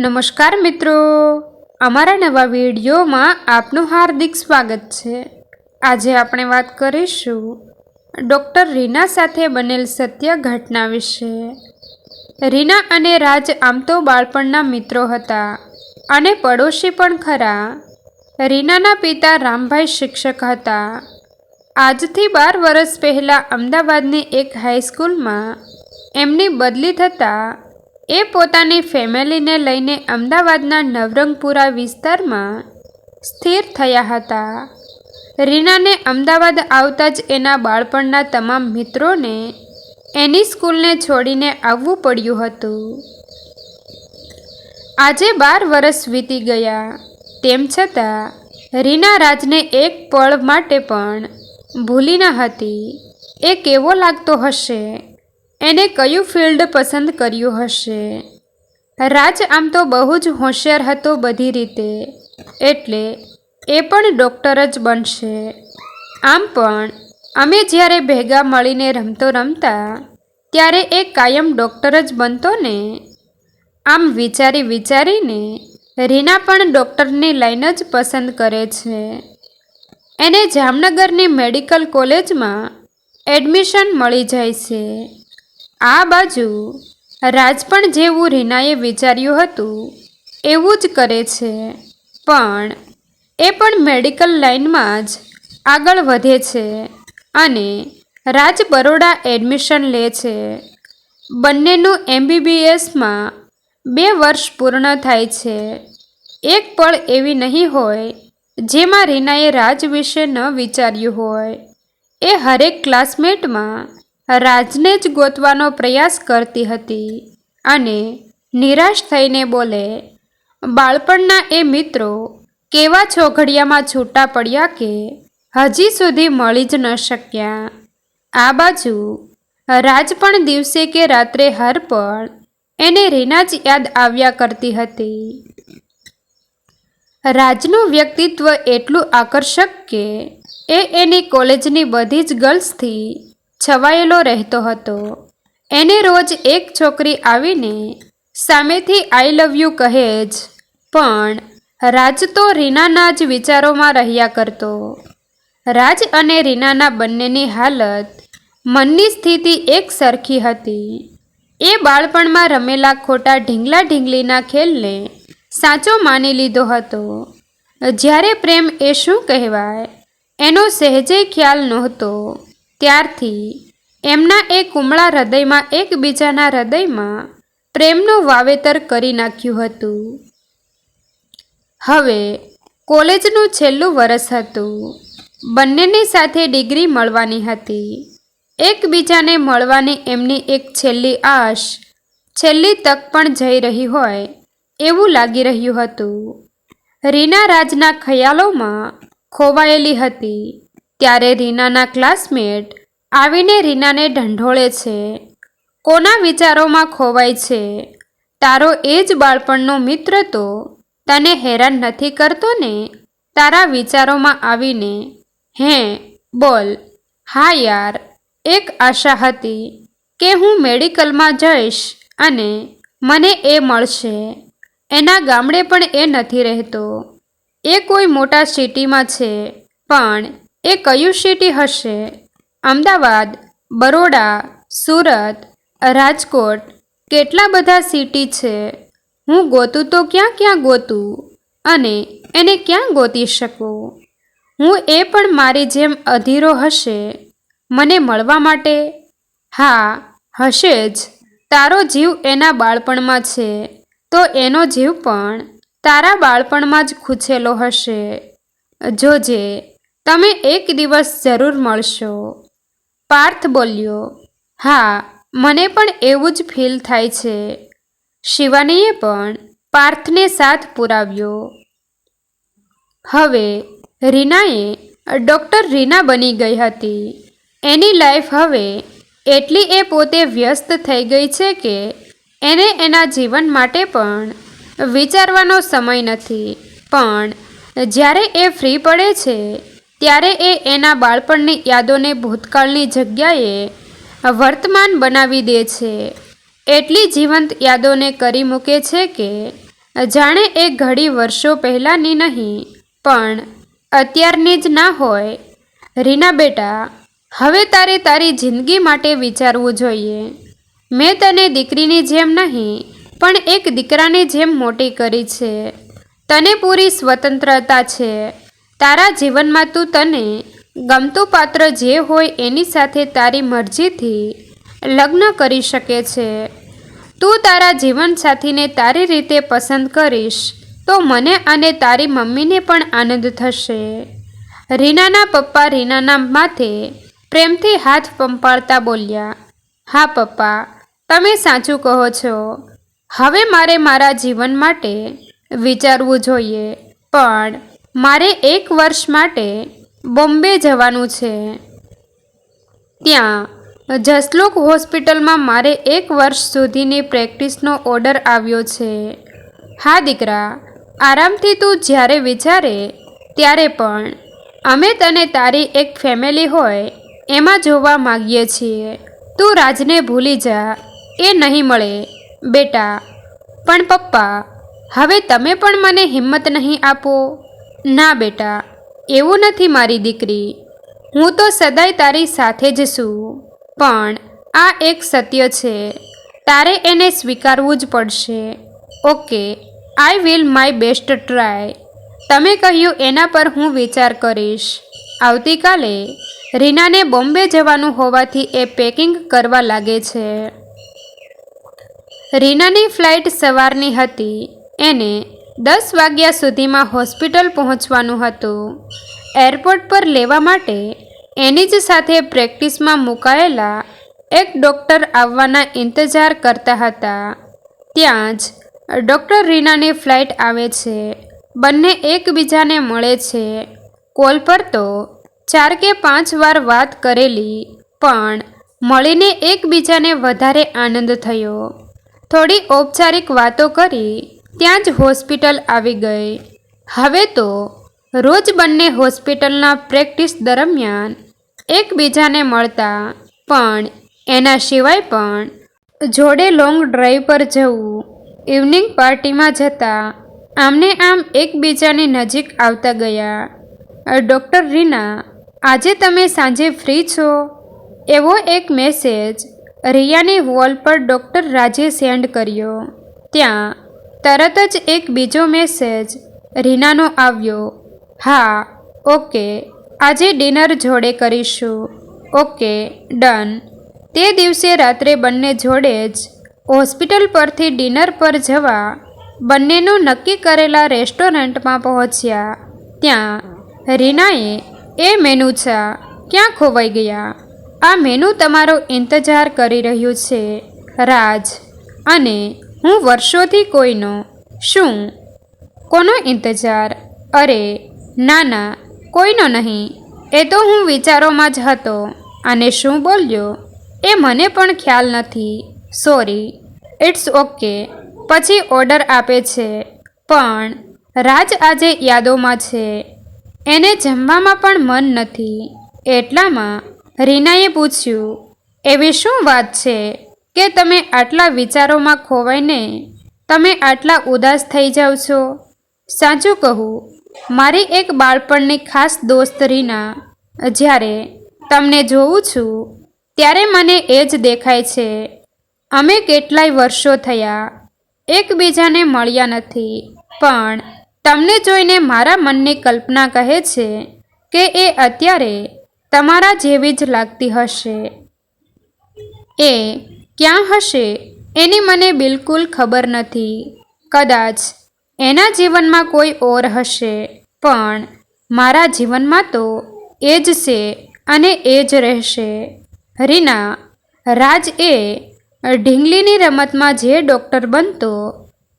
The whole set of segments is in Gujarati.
નમસ્કાર મિત્રો. અમારા નવા વિડીયોમાં આપનું હાર્દિક સ્વાગત છે. આજે આપણે વાત કરીશું ડૉક્ટર રીના સાથે બનેલ સત્ય ઘટના વિશે. રીના અને રાજ આમ તો બાળપણના મિત્રો હતા અને પડોશી પણ ખરા. રીનાના પિતા રામભાઈ શિક્ષક હતા. આજથી બાર વર્ષ પહેલાં અમદાવાદની એક હાઈસ્કૂલમાં એમની બદલી થતાં એ પોતાની ફેમિલીને લઈને અમદાવાદના નવરંગપુરા વિસ્તારમાં સ્થિર થયા હતા. રીનાને અમદાવાદ આવતા જ એના બાળપણના તમામ મિત્રોને એની સ્કૂલને છોડીને આવવું પડ્યું હતું. આજે બાર વર્ષ વીતી ગયા. તેમ છતાં, રીના રાજને એક પળ માટે પણ ભૂલી ન હતી. એ કેવો લાગતો હશે? એને કયું ફિલ્ડ પસંદ કર્યું હશે? રાજ આમ તો બહુ જ હોશિયાર હતો બધી રીતે. એટલે એ પણ ડૉક્ટર જ બનશે. આમ પણ, અમે જ્યારે ભેગા મળીને રમતો રમતા, ત્યારે એ કાયમ ડૉક્ટર જ બનતો ને? આમ વિચારી વિચારીને રીના પણ ડૉક્ટરની લાઈન જ પસંદ કરે છે. એને જામનગરની મેડિકલ કોલેજમાં એડમિશન મળી જાય છે. આ બાજુ રાજ પણ જેવું રીનાએ વિચાર્યું હતું. એવું જ કરે છે. પણ એ પણ મેડિકલ લાઇનમાં જ આગળ વધે છે અને રાજ બરોડા એડમિશન લે છે. બંનેનું એમબીબીએસમાં બે વર્ષ પૂર્ણ થાય છે. એક પળ એવી નહીં હોય જેમાં રીનાએ રાજ વિશે ન વિચાર્યું હોય. એ હરેક ક્લાસમેટમાં રાજને જ ગોતવાનો પ્રયાસ કરતી હતી અને નિરાશ થઈને બોલે, બાળપણના એ મિત્રો કેવા છોઘડિયામાં છૂટા પડ્યા કે હજી સુધી મળી જ ન શક્યા. આ બાજુ રાજ પણ દિવસે કે રાત્રે હર પણ એને રીના જ યાદ આવ્યા કરતી હતી. રાજનું વ્યક્તિત્વ એટલું આકર્ષક કે એ એની કોલેજની બધી જ ગર્લ્સથી છવાયેલો રહેતો હતો. એને રોજ એક છોકરી આવીને સામેથી આઈ લવ યુ કહે જ. પણ રાજ તો રીનાના જ વિચારોમાં રહ્યા કરતો. રાજ અને રીનાના બંનેની હાલત મનની સ્થિતિ એક સરખી હતી. એ બાળપણમાં રમેલા ખોટા ઢીંગલા ઢીંગલીના ખેલને સાચો માની લીધો હતો. જ્યારે પ્રેમ એ શું કહેવાય? એનો સહેજે ખ્યાલ નહોતો. ત્યારથી એમના એ કુમળા હૃદયમાં એકબીજાના હૃદયમાં પ્રેમનું વાવેતર કરી નાખ્યું હતું. હવે કોલેજનું છેલ્લું વરસ હતું. બંનેની સાથે ડિગ્રી મળવાની હતી. એકબીજાને મળવાની એમની એક છેલ્લી આશ, છેલ્લી તક પણ જઈ રહી હોય એવું લાગી રહ્યું હતું. રીના રાજના ખયાલોમાં ખોવાયેલી હતી. ત્યારે રીનાના ક્લાસમેટ આવીને રીનાને ઢંઢોળે છે. કોના વિચારોમાં ખોવાય છે? તારો એ જ બાળપણનો મિત્ર તો તને હેરાન નથી કરતો ને? તારા વિચારોમાં આવીને, હે, બોલ. હા યાર, એક આશા હતી કે હું મેડિકલમાં જઈશ અને મને એ મળશે. એના ગામડે પણ એ નથી રહેતો. એ કોઈ મોટા સિટીમાં છે. પણ એ કયું સિટી હશે? અમદાવાદ, બરોડા, સુરત, રાજકોટ, કેટલા બધા સિટી છે? હું ગોતું તો ક્યાં ક્યાં ગોતું અને એને ક્યાં ગોતી શકું? હું એ પણ મારી જેમ અધીરો હશે મને મળવા માટે? હા, હશે જ. તારો જીવ એના બાળપણમાં છે. તો એનો જીવ પણ તારા બાળપણમાં જ ખૂંચેલો હશે. જોજે. તમે એક દિવસ જરૂર મળશો. પાર્થ બોલ્યો, હા, મને પણ એવું જ ફીલ થાય છે. શિવાનીએ પણ પાર્થને સાથ પુરાવ્યો. હવે રીનાએ ડૉક્ટર રીના બની ગઈ હતી. એની લાઈફ હવે એટલી એ પોતે વ્યસ્ત થઈ ગઈ છે કે એને એના જીવન માટે પણ વિચારવાનો સમય નથી. પણ જ્યારે એ ફ્રી પડે છે ત્યારે એ એના બાળપણની યાદોને ભૂતકાળની જગ્યાએ વર્તમાન બનાવી દે છે. એટલી જીવંત યાદોને કરી મૂકે છે કે જાણે એ ઘડી વર્ષો પહેલાંની નહીં, પણ અત્યારની જ ના હોય. રીના બેટા, હવે તારે તારી જિંદગી માટે વિચારવું જોઈએ. મેં તને દીકરીની જેમ નહીં, પણ એક દીકરાની જેમ મોટી કરી છે. તને પૂરી સ્વતંત્રતા છે. તારા જીવનમાં તું તને ગમતું પાત્ર જે હોય એની સાથે તારી મરજીથી લગ્ન કરી શકે છે. તું તારા જીવનસાથીને તારી રીતે પસંદ કરીશ, તો મને અને તારી મમ્મીને પણ આનંદ થશે. રીનાના પપ્પા રીનાના માથે પ્રેમથી હાથ પંપાળતા બોલ્યા, હા પપ્પા, તમે સાચું કહો છો. હવે મારે મારા જીવન માટે વિચારવું જોઈએ, પણ મારે એક વર્ષ માટે બોમ્બે જવાનું છે. ત્યાં જસલોક હોસ્પિટલમાં મારે એક વર્ષ સુધીની પ્રેક્ટિસનો ઓર્ડર આવ્યો છે. હા, દીકરા, આરામથી તું જ્યારે વિચારે ત્યારે પણ. અમે તને તારી એક ફેમિલી હોય એમાં જોવા માગીએ છીએ. તું રાજને ભૂલી જા, એ નહીં મળે, બેટા. પણ પપ્પા, હવે તમે પણ મને હિંમત નહીં આપો. ના બેટા, એવું નથી મારી દીકરી. હું તો સદાય તારી સાથે જ છું, પણ આ એક સત્ય છે. તારે એને સ્વીકારવું જ પડશે. Okay I will my best try તમે કહ્યું એના પર હું વિચાર કરીશ. આવતીકાલે રીનાને બોમ્બે જવાનું હોવાથી એ પેકિંગ કરવા લાગે છે. રીનાની ફ્લાઇટ સવારની હતી. એને દસ વાગ્યા સુધીમાં હોસ્પિટલ પહોંચવાનું હતું. એરપોર્ટ પર લેવા માટે એની જ સાથે પ્રેક્ટિસમાં મુકાયેલા એક ડૉક્ટર આવવાના ઇંતજાર કરતા હતા. ત્યાં જ ડૉક્ટર રીનાની ફ્લાઇટ આવે છે. બંને એકબીજાને મળે છે. કોલ પર તો ચાર કે પાંચ વાર વાત કરેલી, પણ મળીને એકબીજાને વધારે આનંદ થયો. થોડી ઔપચારિક વાતો કરી ત્યાં જ હોસ્પિટલ આવી ગઈ. હવે તો રોજ બંને હોસ્પિટલના પ્રેક્ટિસ દરમિયાન એકબીજાને મળતા પણ એના સિવાય પણ જોડે લોંગ ડ્રાઈવ પર જવું ઇવનિંગ પાર્ટીમાં જતા આમને આમ એકબીજાની નજીક આવતા ગયા. ડૉક્ટર રીના, આજે તમે સાંજે ફ્રી છો? એવો એક મેસેજ રિયાની વોલ પર ડૉક્ટર રાજે સેન્ડ કર્યો. ત્યાં તરત જ એક બીજો મેસેજ રીનાનો આવ્યો. હા, ઓકે, આજે ડિનર જોડે કરીશું. Okay, done. તે દિવસે રાત્રે બંને જોડે જ હોસ્પિટલ પરથી ડિનર પર જવા બંનેનું નક્કી કરેલા રેસ્ટોરન્ટમાં પહોંચ્યા. ત્યાં રીનાએ એ મેનુ ચા ક્યાં ખોવાઈ ગયા? આ મેનુ તમારો ઇંતજાર કરી રહ્યું છે. રાજ અને હું વર્ષોથી કોઈનો શું? કોનો ઇંતજાર? અરે, ના ના, કોઈનો નહીં. એ તો હું વિચારોમાં જ હતો. અને શું બોલ્યો? એ મને પણ ખ્યાલ નથી. સોરી. ઇટ્સ ઓકે પછી ઓર્ડર આપે છે. પણ રાજ આજે યાદોમાં છે. એને જમવામાં પણ મન નથી. એટલામાં રીનાએ પૂછ્યું, એવી શું વાત છે? કે તમે આટલા વિચારોમાં ખોવાઈને તમે આટલા ઉદાસ થઈ જાઓ છો? સાચું કહું, મારી એક બાળપણની ખાસ દોસ્ત રીના, જ્યારે તમને જોઉં છું, ત્યારે મને એ જ દેખાય છે. અમે કેટલાય વર્ષો થયા, એકબીજાને મળ્યા નથી, પણ તમને જોઈને મારા મનની કલ્પના કહે છે કે એ અત્યારે તમારા જેવી જ લાગતી હશે. એ ક્યાં હશે એની મને બિલકુલ ખબર નથી. કદાચ એના જીવનમાં કોઈ ઓર હશે, પણ મારા જીવનમાં તો એ જ છે અને એ જ રહેશે. રીના, રાજ એ ઢીંગલીની રમતમાં જે ડૉક્ટર બનતો,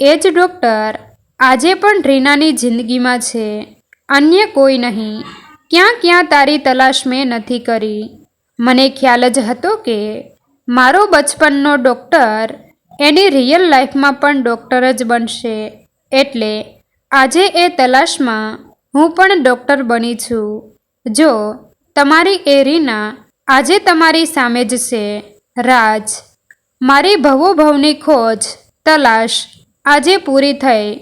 એ જ ડૉક્ટર આજે પણ રીનાની જિંદગીમાં છે. અન્ય કોઈ નહીં. ક્યાં ક્યાં તારી તલાશ મેં નથી કરી. મને ખ્યાલ જ હતો કે મારો બચપનનો ડૉક્ટર એની રિયલ લાઈફમાં પણ ડૉક્ટર જ બનશે. એટલે આજે એ તલાશમાં હું પણ ડૉક્ટર બની છું. જો તમારી એ રીના આજે તમારી સામે જ છે. રાજ, મારી ભવો ભવની ખોજ, તલાશ આજે પૂરી થઈ.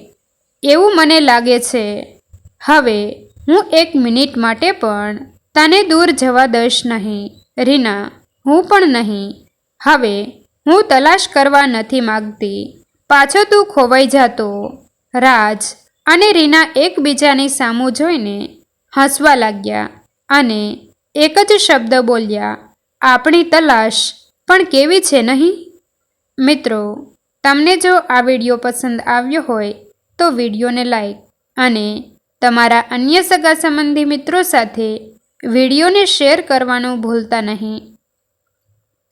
એવું મને લાગે છે. હવે હું એક મિનિટ માટે પણ તને દૂર જવા દઈશ નહીં. રીના, હું પણ નહીં. હવે હું તલાશ કરવા નથી માગતી. પાછો તું ખોવાઈ જાતો. રાજ અને રીના એકબીજાની સામું જોઈને હસવા લાગ્યા અને એક જ શબ્દ બોલ્યા, આપણી તલાશ પણ કેવી છે નહીં? મિત્રો, તમને જો આ વીડિયો પસંદ આવ્યો હોય, તો વિડીયોને લાઈક અને તમારા અન્ય સગા સંબંધી મિત્રો સાથે વિડીયોને શેર કરવાનું ભૂલતા નહીં.